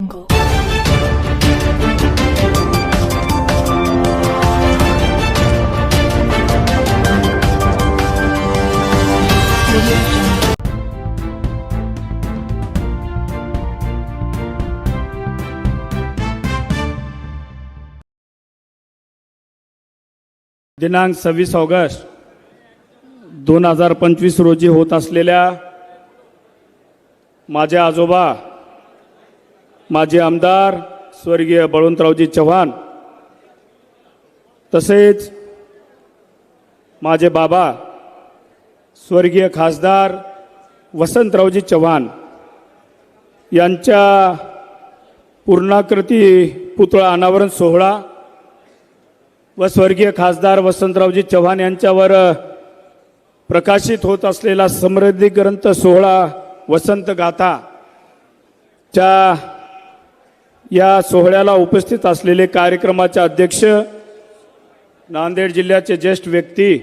jungle. दिनांक सव्वीस August दोन हजार पंचवीस रोजी होत असलेल्या माझे आजोबा माजी आमदार स्वर्गीय बळवंतरावजी चव्हाण तसेच माझे बाबा स्वर्गीय खासदार वसंतरावजी चव्हाण यांच्या पूर्णाकृती पुतळा अनावरण सोहळा व स्वर्गीय खासदार वसंतरावजी चव्हाण यांच्यावर प्रकाशित होत असलेला समृद्धी ग्रंथ सोहळा वसंत गाथा च्या या सोहळ्याला उपस्थित असलेले कार्यक्रमाचे अध्यक्ष नांदेड जिल्ह्याचे ज्येष्ठ व्यक्ती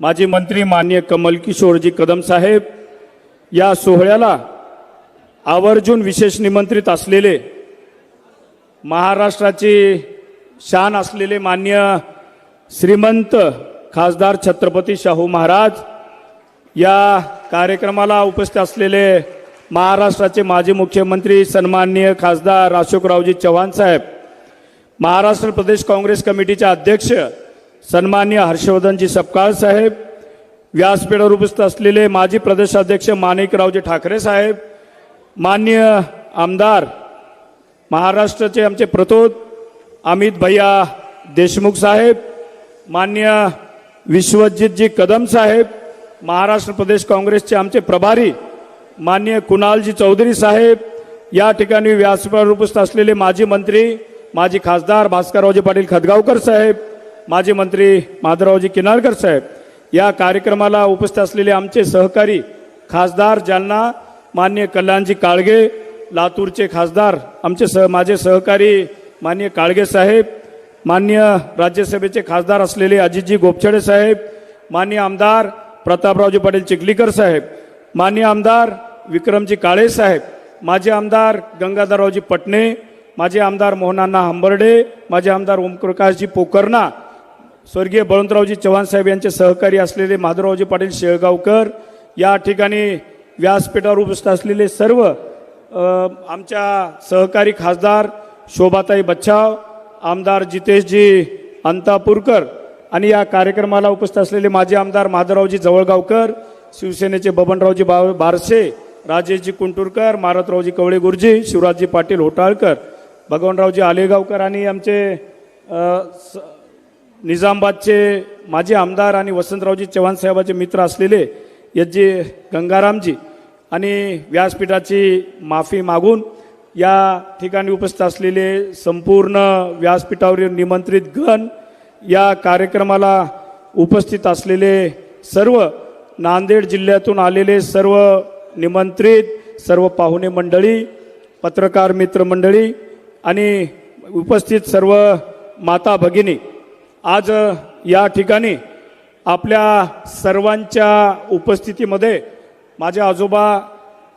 माजी मंत्री मान्य कमल किशोरजी कदम साहेब या सोहळ्याला आवर्जून विशेष निमंत्रित असलेले महाराष्ट्राची शान असलेले मान्य श्रीमंत खासदार छत्रपती शाहू महाराज या कार्यक्रमाला उपस्थित असलेले महाराष्ट्राचे माजी मुख्यमंत्री सन्माननीय खासदार अशोकरावजी चव्हाण साहेब महाराष्ट्र प्रदेश काँग्रेस कमिटीचे अध्यक्ष सन्माननीय हर्षवर्धनजी सपकाळ साहेब व्यासपीठावर उपस्थित असलेले माजी प्रदेशाध्यक्ष माणिकरावजी ठाकरे साहेब मान्य आमदार महाराष्ट्राचे आमचे प्रतोद अमित भैया देशमुख साहेब मान्य विश्वजितजी कदम साहेब महाराष्ट्र प्रदेश काँग्रेसचे आमचे प्रभारी मान्य कुणालजी चौधरी साहेब या ठिकाणी व्यासपीठावर उपस्थित असलेले माजी मंत्री माजी खासदार भास्कररावजी पाटील खदगावकर साहेब माजी मंत्री माधवरावजी किनाळकर साहेब या कार्यक्रमाला उपस्थित असलेले आमचे सहकारी खासदार ज्यांना मान्य कल्याणजी काळगे लातूरचे खासदार आमचे सह माझे सहकारी मान्य काळगे साहेब मान्य राज्यसभेचे खासदार असलेले अजितजी गोपछडे साहेब मान्य आमदार प्रतापरावजी पाटील चिखलीकर साहेब मान्य आमदार विक्रमजी काळे साहेब आमदार गंगाधररावजी पटणे माझे आमदार मोहनांना हंबर्डे माझे आमदार ओमप्रकाशजी पोकर्णा स्वर्गीय बळवंतरावजी चव्हाण साहेब यांचे सहकारी असलेले माधवरावजी पाटील शेळगावकर या ठिकाणी व्यासपीठावर उपस्थित असलेले सर्व आमच्या सहकारी खासदार शोभाताई बच्छाव आमदार जितेशजी अंतापूरकर आणि या कार्यक्रमाला उपस्थित असलेले माजी आमदार माधवरावजी जवळगावकर शिवसेनेचे बबनरावजी बा बारसे राजेशजी कुंटुरकर मारतरावजी कवळे गुरुजी शिवराजजी पाटील होटाळकर भगवानरावजी आलेगावकर आणि आमचे स- निजामाबादचे माजी आमदार आणि वसंतरावजी चव्हाण साहेबाचे मित्र असलेले यज्जी गंगारामजी आणि व्यासपीठाची माफी मागून या ठिकाणी उपस्थित असलेले संपूर्ण व्यासपीठावरील निमंत्रित गण या कार्यक्रमाला उपस्थित असलेले सर्व नांदेड जिल्ह्यातून आलेले सर्व निमंत्रित सर्व पाहुणे मंडळी पत्रकार मित्र मंडळी आणि उपस्थित सर्व माता भगिनी आज या ठिकाणी आपल्या सर्वांच्या उपस्थितीमध्ये माझे आजोबा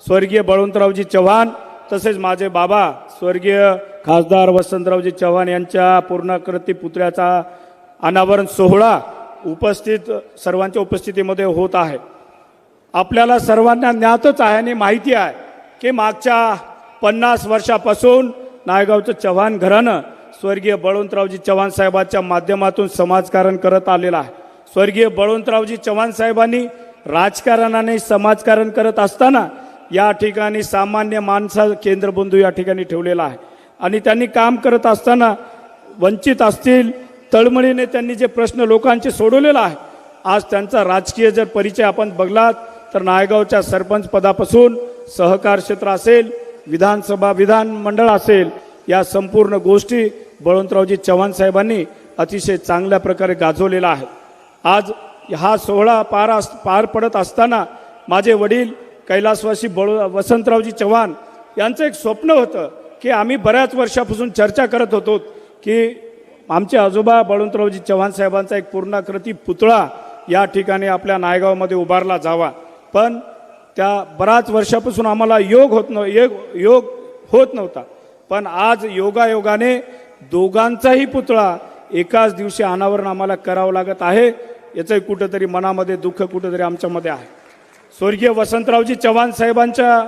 स्वर्गीय बळवंतरावजी चव्हाण तसेच माझे बाबा स्वर्गीय खासदार वसंतरावजी चव्हाण यांच्या पूर्णाकृती पुतळ्याचा अनावरण सोहळा उपस्थित सर्वांच्या उपस्थितीमध्ये होत आहे. आपल्याला सर्वांना ज्ञातच आहे आणि माहिती आहे की मागच्या पन्नास वर्षापासून नायगावचं चव्हाण घराणं स्वर्गीय बळवंतरावजी चव्हाण साहेबांच्या माध्यमातून समाजकारण करत आलेलं आहे. स्वर्गीय बळवंतरावजी चव्हाण साहेबांनी राजकारणाने समाजकारण करत असताना या ठिकाणी सामान्य माणसा केंद्रबिंदू या ठिकाणी ठेवलेला आहे. आणि त्यांनी काम करत असताना वंचित असतील तळमळीने त्यांनी जे प्रश्न लोकांचे सोडवलेला आहे आज त्यांचा राजकीय जर परिचय आपण बघलात तर नायगावच्या सरपंच पदापासून सहकार क्षेत्र असेल विधानसभा विधानमंडळ असेल या संपूर्ण गोष्टी बळवंतरावजी चव्हाण साहेबांनी अतिशय चांगल्या प्रकारे गाजवलेला आहे. आज हा सोहळा पार अस पार पडत असताना माझे वडील कैलासवासी बळ वसंतरावजी चव्हाण यांचं एक स्वप्न होतं की आम्ही बऱ्याच वर्षापासून चर्चा करत होतो की आमचे आजोबा बळवंतरावजी चव्हाण साहेबांचा एक पूर्णाकृती पुतळा या ठिकाणी आपल्या नायगावमध्ये उभारला जावा. पण त्या बराच वर्षापासून आम्हाला योग होत न योग योग होत नव्हता. पण आज योगायोगाने दोघांचाही पुतळा एकाच दिवशी अनावरण आम्हाला करावं लागत आहे. याचं कुठंतरी मनामध्ये दुःख कुठंतरी आमच्यामध्ये आहे. स्वर्गीय वसंतरावजी चव्हाण साहेबांचा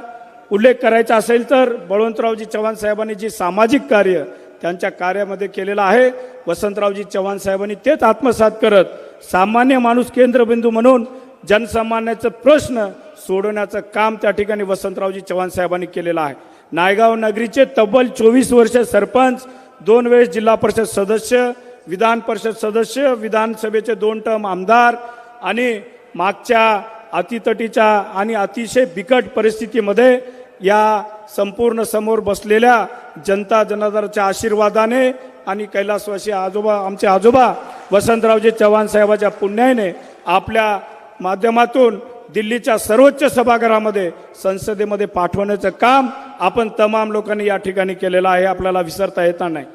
उल्लेख करायचा असेल तर बळवंतरावजी चव्हाण साहेबांनी जी सामाजिक कार्य त्यांच्या कार्यामध्ये केलेलं आहे. वसंतरावजी चव्हाण साहेबांनी तेच आत्मसात करत सामान्य माणूस केंद्रबिंदू म्हणून जनसामान्याचं प्रश्न सोडवण्याचं काम त्या ठिकाणी वसंतरावजी चव्हाण साहेबांनी केलेलं आहे. नायगाव नगरीचे तब्बल चोवीस वर्ष सरपंच दोन वेळेस जिल्हा परिषद सदस्य विधान परिषद सदस्य विधानसभेचे दोन टर्म आमदार आणि मागच्या अतितटीच्या आणि अतिशय बिकट परिस्थितीमध्ये या संपूर्ण समोर बसलेल्या जनता जनार्दनाच्या आशीर्वादाने आणि कैलासवासी आजोबा आमचे आजोबा वसंतरावजी चव्हाण साहेबाच्या पुण्याने आपल्या माध्यमातून दिल्लीच्या सर्वोच्च सभागृहामध्ये संसदेमध्ये पाठवण्याचं काम आपण तमाम लोकांनी या ठिकाणी केलेलं आहे आपल्याला विसरता येणार नाही.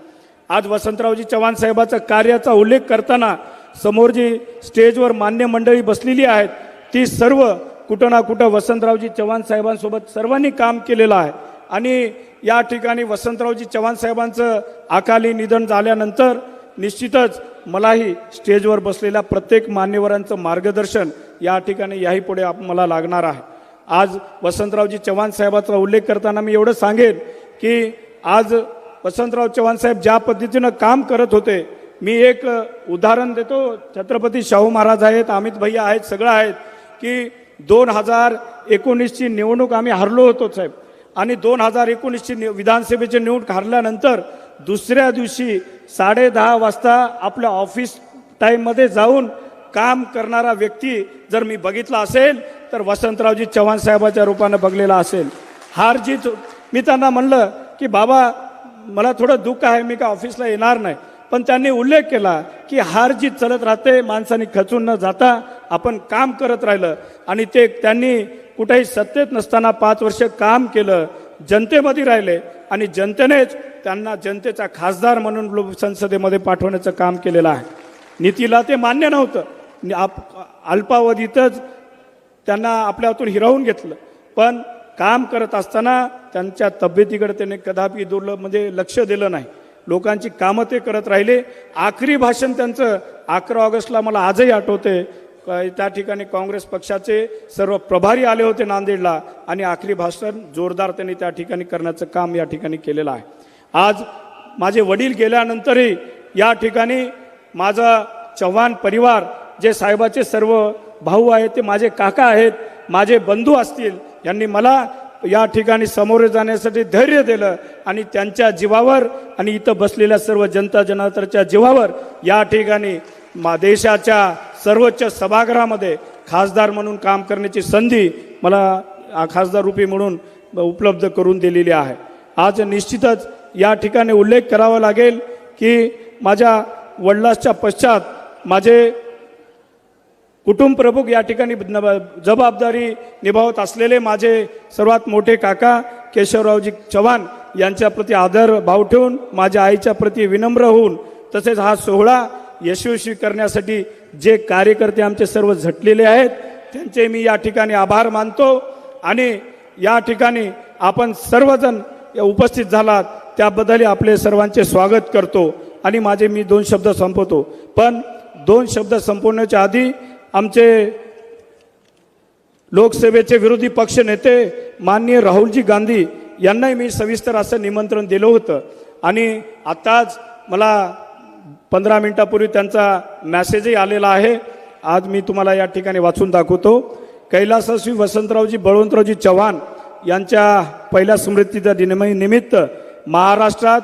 आज वसंतरावजी चव्हाण साहेबाचा कार्याचा उल्लेख करताना समोर जी स्टेजवर मान्य मंडळी बसलेली आहेत. ती सर्व कुठं ना कुठं वसंतरावजी चव्हाण साहेबांसोबत सर्वांनी काम केलेलं आहे. आणि या ठिकाणी वसंतरावजी चव्हाण साहेबांचं अकाली निधन झाल्यानंतर निश्चितच मलाही स्टेजवर बसलेल्या प्रत्येक मान्यवरांचं मार्गदर्शन या ठिकाणी याही पुढे मला लागणार आहे. आज वसंतरावजी चव्हाण साहेबाचा उल्लेख करताना मी एवढं सांगेन की आज वसंतराव चव्हाण साहेब ज्या पद्धतीनं काम करत होते मी एक उदाहरण देतो. छत्रपती शाहू महाराज आहेत अमित भैया आहेत सगळं आहेत की दोन हजार एकोणीसची निवडणूक आम्ही हरलो होतो साहेब. आणि दोन हजार एकोणीसची नि- विधानसभेची निवडणूक हरल्यानंतर दुसऱ्या दिवशी साडे दहा वाजता आपल्या ऑफिस टाईममध्ये जाऊन काम करणारा व्यक्ती जर मी बघितला असेल तर वसंतरावजी चव्हाण साहेबाच्या रूपानं बघलेला असेल. हार जीत मी त्यांना म्हणलं की बाबा मला थोडं दुःख आहे मी का ऑफिसला येणार नाही. पण त्यांनी उल्लेख केला की हार जीत चलत राहते माणसाने खचून न जाता आपण काम करत राहिलं. आणि ते त्यांनी कुठेही सत्तेत नसताना पाच वर्ष काम केलं जनतेमध्ये राहिले आणि जनतेनेच त्यांना जनतेचा खासदार म्हणून संसदेमध्ये पाठवण्याचं काम केलेलं आहे. नीतीला ते मान्य नव्हतं. आप- अल्पावधीतच त्यांना आपल्यातून हिरावून घेतलं. पण काम करत असताना त्यांच्या तब्येतीकडे त्याने कदापि दुर्लभ म्हणजे लक्ष दिलं नाही. लोकांची कामं ते करत राहिले. आखरी भाषण त्यांचं अकरा ऑगस्टला मला आजही आठवते त्या ठिकाणी काँग्रेस पक्षाचे सर्व प्रभारी आले होते नांदेडला आणि आखरी भाषण जोरदार त्यांनी त्या ठिकाणी करण्याचं काम या ठिकाणी केलेलं आहे. आज माझे वडील गेल्यानंतरही या ठिकाणी माझा चव्हाण परिवार जे साहेबाचे सर्व भाऊ आहेत ते माझे काका आहेत माझे बंधू असतील यांनी मला या ठिकाणी समोर जाण्यासाठी धैर्य दिलं आणि त्यांच्या जीवावर आणि इथं बसलेल्या सर्व जनता जनार्दनाच्या जीवावर या ठिकाणी मा देशाच्या सर्वोच्च सभागृहामध्ये खासदार म्हणून काम करण्याची संधी मला खासदार रूपी म्हणून उपलब्ध करून दिलेली आहे. आज निश्चितच या ठिकाणी उल्लेख करावा लागेल की माझ्या वडिलांच्या पश्चात माझे कुटुंब प्रमुख या ठिकाणी न- जबाबदारी निभावत असलेले माझे सर्वात मोठे काका केशवरावजी चव्हाण यांच्या प्रती आदर भाव ठेवून माझ्या आईच्या प्रती विनम्र होऊन तसेच हा सोहळा यशस्वी करण्यासाठी जे कार्यकर्ते आमचे सर्व झटलेले आहेत त्यांचे मी या ठिकाणी आभार मानतो आणि या ठिकाणी आपण सर्वजण उपस्थित झालात त्याबद्दल आपले सर्वांचे स्वागत करतो आणि माझे मी दोन शब्द संपवतो. पण दोन शब्द संपवण्याच्या आधी आमचे लोकसेवेचे विरोधी पक्ष नेते माननीय राहुलजी गांधी यांनाही मी सविस्तर असं निमंत्रण दिलं होतं. आणि आत्ताच मला पंधरा मिनिटापूर्वी त्यांचा मॅसेजही आलेला आहे. आज मी तुम्हाला या ठिकाणी वाचून दाखवतो. कैलासस्वी वसंतरावजी बळवंतरावजी चव्हाण यांच्या पहिल्या स्मृतीच्या दिनमय निमित्त महाराष्ट्रात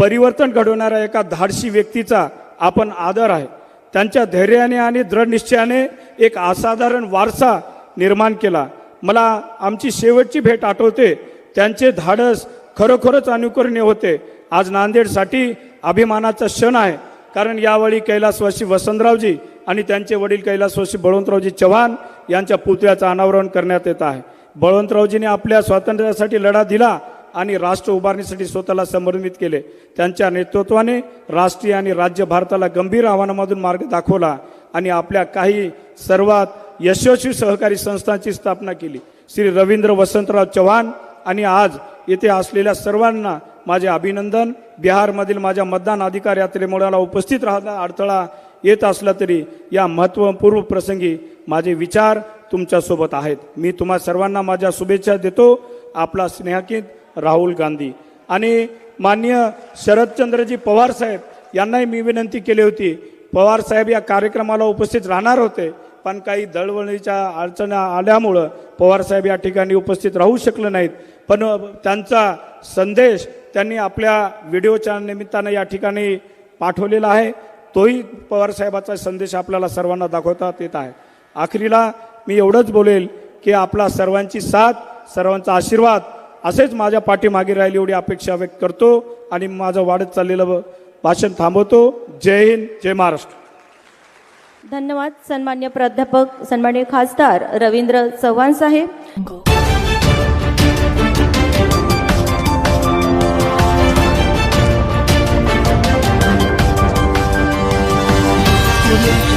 परिवर्तन घडवणाऱ्या एका धाडशी व्यक्तीचा आपण आदर आहे. त्यांच्या धैर्याने आणि दृढ निश्चयाने एक असाधारण वारसा निर्माण केला. मला आमची शेवटची भेट आठवते. त्यांचे धाडस खरोखरच अनुकरणीय होते. आज नांदेडसाठी अभिमानाचा क्षण आहे. कारण यावेळी कैलासवासी वसंतरावजी आणि त्यांचे वडील कैलासवासी बळवंतरावजी चव्हाण यांच्या पुतळ्याचं अनावरण करण्यात येत आहे. बळवंतरावजीने आपल्या स्वातंत्र्यासाठी लढा दिला आणि राष्ट्र उभारणीसाठी स्वतःला समर्पित केले. त्यांच्या नेतृत्वाने राष्ट्रीय आणि राज्य भारताला गंभीर आव्हानामधून मार्ग दाखवला आणि आपल्या काही सर्वात यशस्वी सहकारी संस्थांची स्थापना केली. श्री रवींद्र वसंतराव चव्हाण आणि आज येथे असलेल्या सर्वांना माझे अभिनंदन. बिहारमधील माझ्या मतदान अधिकार यात्रेमुळे उपस्थित राहता अडथळा येत असला तरी या महत्त्वपूर्ण प्रसंगी माझे विचार तुमच्यासोबत आहेत. मी तुम्हा सर्वांना माझ्या शुभेच्छा देतो. आपला स्नेहकित राहुल गांधी. आणि मान्य शरदचंद्रजी पवार साहेब यांनाही मी विनंती केली होती. पवार साहेब या कार्यक्रमाला उपस्थित राहणार होते पण काही दळवळीच्या अडचणी आल्यामुळं पवार साहेब या ठिकाणी उपस्थित राहू शकले नाहीत. पण त्यांचा संदेश त्यांनी आपल्या व्हिडिओच्या निमित्तानं या ठिकाणी पाठवलेला आहे. तोही पवार साहेबाचा संदेश आपल्याला सर्वांना दाखवतात येत आहे. आखरीला मी एवढंच बोलेल की आपला सर्वांची साथ सर्वांचा आशीर्वाद असेच माझ्या पाठीमागे राहील एवढी अपेक्षा व्यक्त करतो आणि माझं वाढत चाललेलं भाषण थांबवतो. जय हिंद जय महाराष्ट्र. धन्यवाद सन्मान्य प्राध्यापक सन्मान्य खासदार रवींद्र चव्हाण साहेब. Absolute